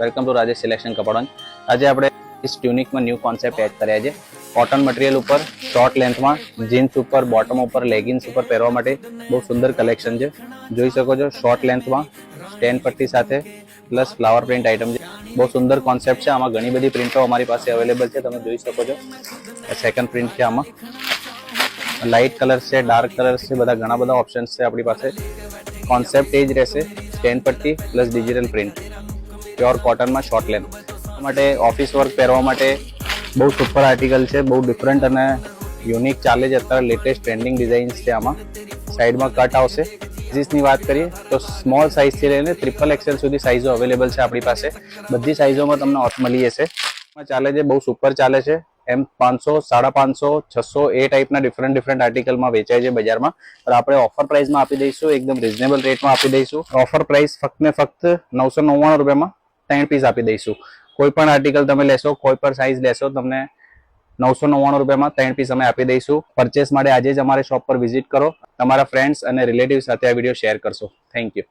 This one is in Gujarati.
વેલકમ ટુ રાજેશ સિલેક્શન કપડાં આજે આપણે ઇસ ટ્યુનિકમાં ન્યૂ કોન્સેપ્ટ એડ કર્યા છે કોટન મટીરિયલ ઉપર શોર્ટ લેન્થમાં જીન્સ ઉપર બોટમ ઉપર લેગિન્સ ઉપર પહેરવા માટે બહુ સુંદર કલેક્શન છે જોઈ શકો છો શોર્ટ લેન્થમાં સ્ટેન પટ્ટી સાથે પ્લસ ફ્લાવર પ્રિન્ટ આઇટમ છે બહુ સુંદર કોન્સેપ્ટ છે આમાં ઘણી બધી પ્રિન્ટો અમારી પાસે અવેલેબલ છે તમે જોઈ શકો છો સેકન્ડ પ્રિન્ટ છે આમાં લાઇટ કલર્સ છે ડાર્ક કલર્સ છે બધા ઘણા બધા ઓપ્શન્સ છે આપણી પાસે કોન્સેપ્ટ એ જ રહેશે સ્ટેન પટ્ટી પ્લસ ડિજિટલ પ્રિન્ટ પ્યોર કોટનમાં શોર્ટ લેન. માટે ઓફિસ વર્ક પહેરવા માટે બહુ સુપર આર્ટિકલ છે, બહુ ડિફરન્ટ અને યુનિક ચાલે છે. અત્યારે લેટેસ્ટ ટ્રેન્ડિંગ ડિઝાઇન્સ છે આમાં. સાઈડમાં કટ આવશે. સાઇઝની વાત કરીએ, તો સ્મોલ સાઇઝથી લઈને ટ્રિપલ એક્સેલ સુધી સાઇઝો અવેલેબલ છે આપણી પાસે. બધી સાઇઝોમાં તમને ઓફ મળી જશે. ચાલે છે, બહુ સુપર ચાલે છે. એમ પાંચસો, સાડા પાંચસો, છસો એ ટાઈપના ડિફરન્ટ ડિફરન્ટ આર્ટિકલમાં વેચાય છે બજારમાં. પણ આપણે ઓફર પ્રાઇસમાં આપી દઈશું, એકદમ રિઝનેબલ રેટમાં આપી દઈશું. ઓફર પ્રાઇસ ફક્ત ને ફક્ત નવસો નવ્વાણું રૂપિયામાં ત્રણ પીસ આપી દઈશું. કોઈ પણ આર્ટિકલ તમે લેશો, કોઈ પણ સાઇઝ લેશો, તમને નવસો નવ્વાણું રૂપિયામાં ત્રણ પીસ અમે આપી દઈશું. પરચેસ માટે આજે જ અમારી શોપ પર વિઝિટ કરો. તમારા ફ્રેન્ડ્સ અને રિલેટિવ સાથે આ વીડિયો શેર કરશો. Thank you